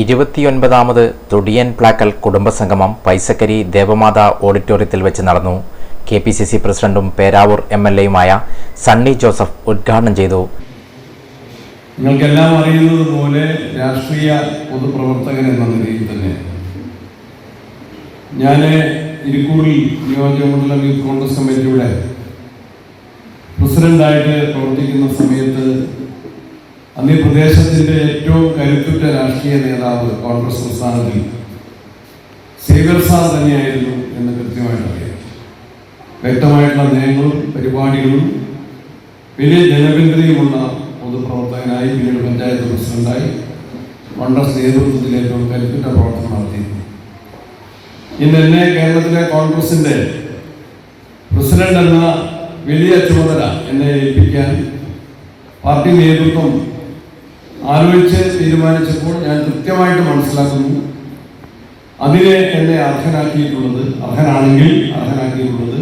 ഇരുപത്തിയൊൻപതാമത് തുടിയൻ പ്ലാക്കൽ കുടുംബസംഗമം പൈസക്കരി ദേവമാത ഓഡിറ്റോറിയത്തിൽ വെച്ച് നടന്നു. കെ പി സി സി പ്രസിഡന്റും പേരാവൂർ എം എൽ എയുമായ സണ്ണി ജോസഫ് ഉദ്ഘാടനം ചെയ്തു. നിങ്ങൾക്കെല്ലാം അറിയുന്നത് പോലെ രാഷ്ട്രീയ പൊതുപ്രവർത്തകൻ എന്ന നിലയിൽ തന്നെ ഞാൻ ഇരിക്കൂറിൽ നിയോജകമണ്ഡലം യൂത്ത് കോൺഗ്രസ് കമ്മിറ്റിയുടെ പ്രസിഡന്റായിട്ട് പ്രവർത്തിക്കുന്ന സമയത്ത് അന്ന് ഈ പ്രദേശത്തിന്റെ ഏറ്റവും കരുത്തുറ്റ രാഷ്ട്രീയ നേതാവ് കോൺഗ്രസ് സംസ്ഥാനത്തിൽ സേവ്യർ സാർ തന്നെയായിരുന്നു എന്ന് കൃത്യമായിട്ട് അറിയാം. വ്യക്തമായിട്ടുള്ള നയങ്ങളും പരിപാടികളും വലിയ ജനപിന്തുണയുമുള്ള പൊതുപ്രവർത്തകനായി പിന്നീട് പഞ്ചായത്ത് പ്രസിഡന്റായി കോൺഗ്രസ് നേതൃത്വത്തിൽ ഏറ്റവും കരുത്തുറ്റ പ്രവർത്തനം നടത്തിയിരുന്നു. ഇന്ന് എന്നെ കേരളത്തിലെ കോൺഗ്രസിന്റെ പ്രസിഡന്റ് എന്ന വലിയ ചുമതല എന്നെ ഏൽപ്പിക്കാൻ പാർട്ടി നേതൃത്വം ആലോചിച്ച് തീരുമാനിച്ചപ്പോൾ ഞാൻ കൃത്യമായിട്ട് മനസ്സിലാക്കുന്നു. അതിനെ എന്നെ അർഹനാക്കിയിട്ടുള്ളത് അർഹനാണെങ്കിൽ അർഹനാക്കിയിട്ടുള്ളത്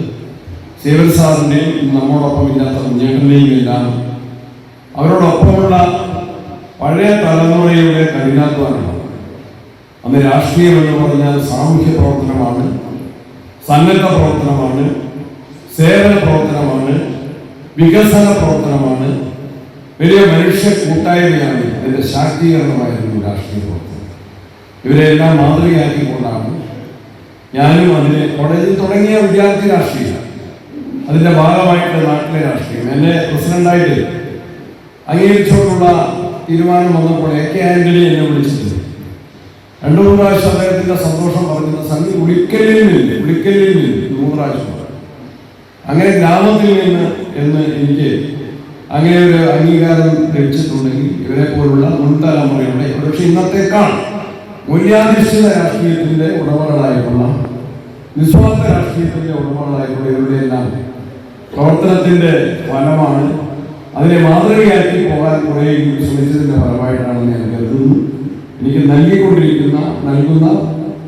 സേവൻ സാറിന്റെയും നമ്മോടൊപ്പം ഇല്ലാത്ത കുഞ്ഞേട്ടന്റെയും എല്ലാം അവരോടൊപ്പമുള്ള പഴയ തലമുറയുടെ കഠിനാധ്വാനമാണ് അന്ന് രാഷ്ട്രീയം എന്ന് പറഞ്ഞാൽ സാമൂഹ്യ പ്രവർത്തനമാണ് സന്നദ്ധ പ്രവർത്തനമാണ് സേവന പ്രവർത്തനമാണ് വികസന പ്രവർത്തനമാണ് വലിയ മനുഷ്യ കൂട്ടായ്മയാണ്. അതിന്റെ ശാക്തീകരണമായിരുന്നു രാഷ്ട്രീയ പ്രവർത്തനം. ഇവരെല്ലാം മാതൃകയാക്കിക്കൊണ്ടാണ് ഞാനും അതിനെ കോളേജിൽ തുടങ്ങിയ വിദ്യാർത്ഥി രാഷ്ട്രീയം അതിന്റെ ഭാഗമായിട്ട് നാട്ടിലെ രാഷ്ട്രീയം. എന്നെ പ്രസിഡന്റായിട്ട് അംഗീകരിച്ചുകൊണ്ടുള്ള തീരുമാനം വന്നപ്പോൾ എ കെ ആന്റണി എന്നെ വിളിച്ചിട്ടുണ്ട് രണ്ടു മൂന്ന് പ്രാവശ്യം അദ്ദേഹത്തിന്റെ സന്തോഷം പറഞ്ഞത് സംഘി ഉളിക്കലിൽ നിന്ന് ഉളിക്കലിൽ നിന്ന് മൂന്ന് പ്രാവശ്യം അങ്ങനെ ഗ്രാമത്തിൽ നിന്ന് എന്ന് എനിക്ക് അങ്ങനെ ഒരു അംഗീകാരം ലഭിച്ചിട്ടുണ്ടെങ്കിൽ ഇവരെ പോലുള്ള മുൻതലമുറയുടെ പക്ഷെ ഇന്നത്തേക്കാൾ മൂല്യാധിഷ്ഠിത രാഷ്ട്രീയത്തിന്റെ ഉടമകളായിട്ടുള്ള നിസ്വാർത്ഥ രാഷ്ട്രീയത്തിന്റെ ഉടമകളായിട്ടുള്ള ഇവരുടെ എല്ലാം പ്രവർത്തനത്തിന്റെ ഫലമാണ് അതിനെ മാതൃകയാക്കി പോകാൻ കുറെ ശ്രമിച്ചതിന്റെ ഫലമായിട്ടാണെന്ന് ഞാൻ കരുതുന്നു. എനിക്ക് നൽകിക്കൊണ്ടിരിക്കുന്ന നൽകുന്ന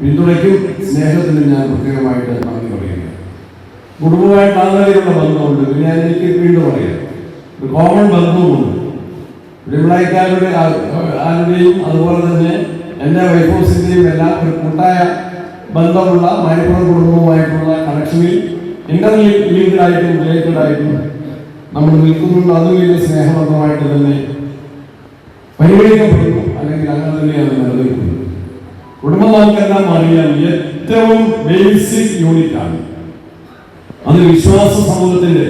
പിന്തുണയ്ക്കും സ്നേഹത്തിനും ഞാൻ പ്രത്യേകമായിട്ട് നന്ദി പറയുക കുടുംബമായിട്ട് ആ ബന്ധമുണ്ട് ഞാൻ എനിക്ക് വീണ്ടും പറയാം. ഒരു കോമൺ ബന്ധവുമുണ്ട്. പിള്ളേക്കാരുടെ ആരുടെയും അതുപോലെ തന്നെ എന്റെ വൈഫ് ഹൗസിന്റെയും എല്ലാം ഒരു കൂട്ടായ ബന്ധമുള്ള മലപ്പുറം കുടുംബവുമായിട്ടുള്ള കണക്ഷനിൽ ഇന്റർ ലിങ്ക്ഡ് ആയിട്ടും റിലേറ്റഡ് ആയിട്ടും നമ്മൾ നിൽക്കുന്നുണ്ട്. അത് വലിയ സ്നേഹബന്ധമായിട്ട് തന്നെ പരിഗണിക്കപ്പെടുന്നു. അല്ലെങ്കിൽ അങ്ങനെ തന്നെയാണ് നിലനിൽക്കുന്നത്. കുടുംബം നമുക്കെല്ലാം അറിയാം ഏറ്റവും ബേസിക് യൂണിറ്റാണ് അത് വിശ്വാസ സമൂഹത്തിന്റെ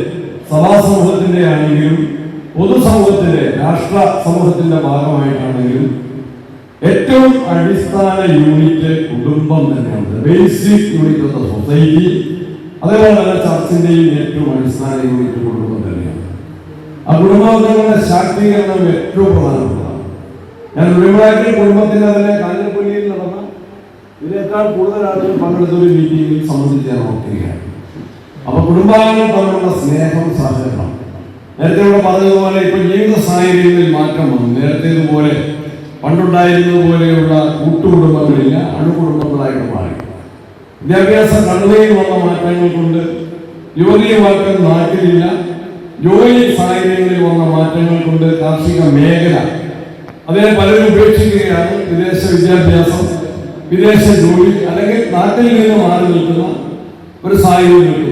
സഭാ സമൂഹത്തിന്റെ ആണെങ്കിലും പൊതുസമൂഹത്തിന്റെ രാഷ്ട്ര സമൂഹത്തിന്റെ ഭാഗമായിട്ടാണെങ്കിലും ഏറ്റവും അടിസ്ഥാന യൂണിറ്റ് കുടുംബം തന്നെയാണ്. Basic unit of the society അതേപോലെ തന്നെ ചർച്ചിന്റെയും ഏറ്റവും അടിസ്ഥാന യൂണിറ്റ് കുടുംബം തന്നെയാണ്. ആ കുടുംബാംഗങ്ങളുടെ ശാക്തീകരണം ഏറ്റവും പ്രധാനപ്പെട്ടതാണ്. ഞാൻ ഒരുപാട് കുടുംബത്തിന്റെ തന്നെ കാഞ്ഞിരപ്പള്ളിയിൽ നടന്ന ഇതിനേക്കാൾ കൂടുതൽ ആളുകൾ പങ്കെടുത്ത ഒരു മീറ്റിംഗിൽ സംബന്ധിച്ച് ഞാൻ ഓർക്കുകയാണ് അപ്പൊ കുടുംബാംഗങ്ങൾ തമ്മിലുള്ള സ്നേഹം സഹകരണം. നേരത്തെ ഇവിടെ പറഞ്ഞതുപോലെ ഇപ്പൊ ജീവിത സാഹചര്യങ്ങളിൽ മാറ്റം വന്നു. നേരത്തേതുപോലെ പണ്ടുണ്ടായിരുന്നത് പോലെയുള്ള കൂട്ടുകുടുംബങ്ങളില്ല അണുകുടുംബങ്ങളായിട്ട് മാറി. വിദ്യാഭ്യാസ കണ്ണുകയിൽ വന്ന മാറ്റങ്ങൾ കൊണ്ട് യുവതീയമാക്കം നാട്ടിലില്ല. ജോലി സാഹചര്യങ്ങളിൽ വന്ന മാറ്റങ്ങൾ കൊണ്ട് കാർഷിക മേഖല അതിനെ പലരും ഉപേക്ഷിക്കുകയാണ്. വിദേശ വിദ്യാഭ്യാസം വിദേശ ജോലി അല്ലെങ്കിൽ നാട്ടിൽ നിന്ന് മാറി നിൽക്കുന്ന ഒരു സാഹചര്യം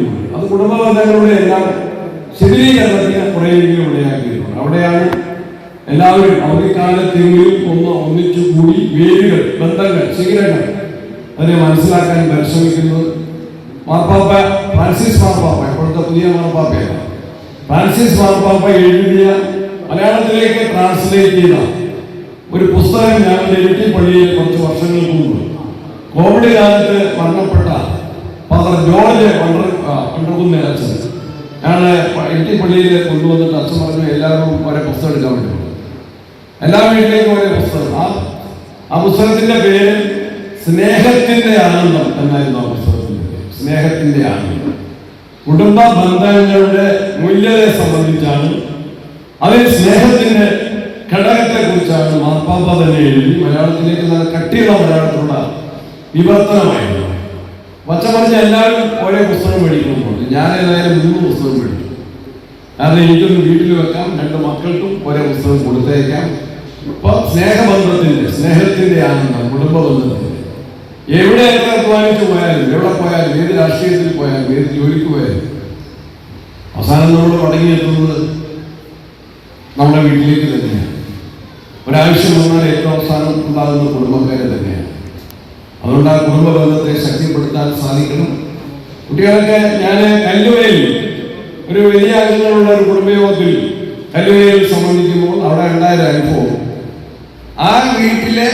കുടുംബ ബന്ധങ്ങളുടെ എല്ലാം ശിഥിലീകരണത്തിന് കുറേയെങ്കിലും ഇടയാക്കിയിട്ടുണ്ട് അവിടെയാണ് എല്ലാവരും അവധിക്കാലത്തെങ്കിലും ഒന്ന് ഒന്നിച്ചു കൂടി വേരുകൾ ബന്ധങ്ങൾ ശിഖരങ്ങൾ അതിനെ മനസ്സിലാക്കാൻ പരിശ്രമിക്കുന്നത്. മാർപ്പാപ്പ ഫ്രാൻസിസ് മാർപ്പാപ്പ ഇപ്പോഴത്തെ പുതിയ മാർപ്പാപ്പയാണ്. ഫ്രാൻസിസ് മാർപ്പാപ്പ എഴുതിയ മലയാളത്തിലേക്ക് ട്രാൻസ്ലേറ്റ് ചെയ്ത ഒരു പുസ്തകം ഞാൻ ഇരിട്ടി പള്ളിയിൽ കുറച്ച് വർഷങ്ങൾക്ക് മുമ്പ്. കോവിഡ് കാലത്ത് മരണപ്പെട്ട ഫാദർ ജോർജ് പണ്ടകുന്ന അച്ഛൻ ഞാൻ എട്ടി പള്ളിയിൽ കൊണ്ടുവന്നിട്ട് അച്ഛൻ പറഞ്ഞു എല്ലാവരും ഒരേ പുസ്തകം എടുക്കാൻ വേണ്ടി എല്ലാ വീട്ടിലേക്കും ഒരേ പുസ്തകം. ആ ആ പുസ്തകത്തിന്റെ പേര് സ്നേഹത്തിന്റെ ആനന്ദം എന്നായിരുന്നു ആ പുസ്തകത്തിന്റെ പേര്. സ്നേഹത്തിന്റെ ആനന്ദം. കുടുംബ ബന്ധങ്ങളുടെ മൂല്യത്തെ സംബന്ധിച്ചാണ് അതിൽ സ്നേഹത്തിന്റെ ഘടകത്തെ കുറിച്ചാണ് മാർപ്പാപ്പ തന്നെ എഴുതി മലയാളത്തിലേക്ക് കട്ടിയുള്ള മലയാളത്തിലുള്ള വിവർത്തനമായിരുന്നു പച്ച പറഞ്ഞ എല്ലാവരും ഒരേ പുസ്തകം മേടിക്കുന്നുണ്ട് ഞാൻ ഏതായാലും മൂന്ന് പുസ്തകം മേടിക്കും. കാരണം എനിക്കൊന്ന് വീട്ടിൽ വെക്കാം രണ്ട് മക്കൾക്കും ഒരേ പുസ്തകം കൊടുത്തേക്കാം. ഇപ്പൊ സ്നേഹബന്ധത്തിന്റെ സ്നേഹത്തിന്റെ ആനന്ദം കുടുംബ ബന്ധത്തിന്റെ എവിടെയൊക്കെ അധ്വാനിച്ചു പോയാലും എവിടെ പോയാലും ഏത് രാഷ്ട്രീയത്തിൽ പോയാലും ഏത് ജോലിക്ക് പോയാലും. അവസാനം നമ്മൾ മടങ്ങിയെത്തുന്നത് നമ്മുടെ വീട്ടിലേക്ക് തന്നെയാണ്. ഒരാവശ്യം വന്നാൽ ഏറ്റവും അവസാനം ഉണ്ടാകുന്ന കുടുംബക്കാരെ തന്നെയാണ്. അതുകൊണ്ട് ആ കുടുംബ ബന്ധത്തെ ശക്തിപ്പെടുത്താൻ സാധിക്കണം. കുട്ടികളൊക്കെ ഞാൻ കല്ലുവയിൽ ഒരു വലിയ അംഗങ്ങളുള്ള ഒരു കുടുംബയോഗത്തിൽ കല്ലുവയിൽ സംബന്ധിക്കുമ്പോൾ അവിടെ ഉണ്ടായ അനുഭവം. ആ വീട്ടിലെ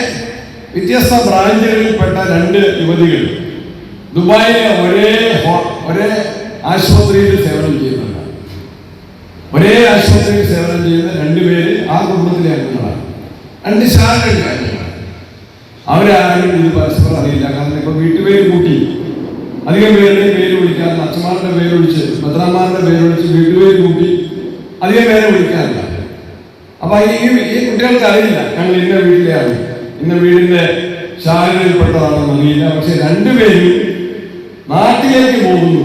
വ്യത്യസ്ത ബ്രാഞ്ചുകളിൽപ്പെട്ട രണ്ട് യുവതികൾ ദുബായിലെ ഒരേ ഒരേ ആശുപത്രിയിൽ സേവനം ചെയ്യുന്നുണ്ട്. ഒരേ ആശുപത്രിയിൽ സേവനം ചെയ്യുന്ന രണ്ടുപേര് ആ കുടുംബത്തിലെ അംഗങ്ങളാണ്. രണ്ട് ശാഖകളിലെ അംഗങ്ങളാണ് അവരാരും ഇത് പരസ്പരം അറിയില്ല. ഇപ്പൊ വീട്ടുപേര് കൂട്ടി. അധികം പേരുടെ പേര് വിളിക്കാറില്ല. അച്ഛന്മാരുടെ പേര് വിളിച്ച് ഭദ്രന്മാരുടെ പേര് വിളിച്ച് വീട്ടുപേര് കൂട്ടി അധികം പേരെ വിളിക്കാറില്ല. അപ്പൊ ഈ ഈ കുട്ടികൾക്ക് അറിയില്ല. ഞങ്ങൾ ഇന്ന വീട്ടിലെയാണ് ഇന്ന വീടിന്റെ ശാലയിൽപ്പെട്ടതാണെന്ന് അറിയില്ല. പക്ഷെ രണ്ടുപേരും നാട്ടിലേക്ക് പോകുന്നു.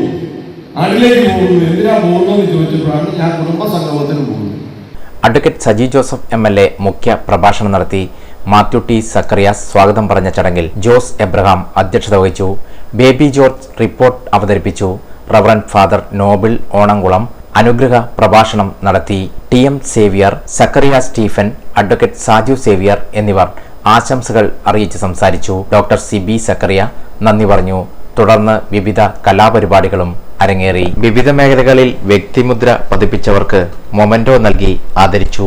നാട്ടിലേക്ക് പോകുന്നു. എന്തിനാ പോകുന്നതെന്ന് ചോദിച്ചപ്പോഴാണ് ഞാൻ കുടുംബ സംഗമത്തിന് പോകുന്നത്. Advocate Saji Joseph M L A മുഖ്യ പ്രഭാഷണം നടത്തി മാത്യു ടി സക്കറിയാസ് സ്വാഗതം പറഞ്ഞ ചടങ്ങിൽ ജോസ് എബ്രഹാം അധ്യക്ഷത വഹിച്ചു. ബേബി ജോർജ് റിപ്പോർട്ട് അവതരിപ്പിച്ചു. റവറൻ ഫാദർ നോബിൾ ഓണംകുളം അനുഗ്രഹ പ്രഭാഷണം നടത്തി. T M Xavier Zachariah Stephen advocate Saju Xavier എന്നിവർ ആശംസകൾ അറിയിച്ച് സംസാരിച്ചു. ഡോക്ടർ സി ബി സക്കറിയ നന്ദി പറഞ്ഞു. തുടർന്ന് വിവിധ കലാപരിപാടികളും അരങ്ങേറി. വിവിധ മേഖലകളിൽ വ്യക്തിമുദ്ര പതിപ്പിച്ചവർക്ക് മൊമെന്റോ നൽകി ആദരിച്ചു.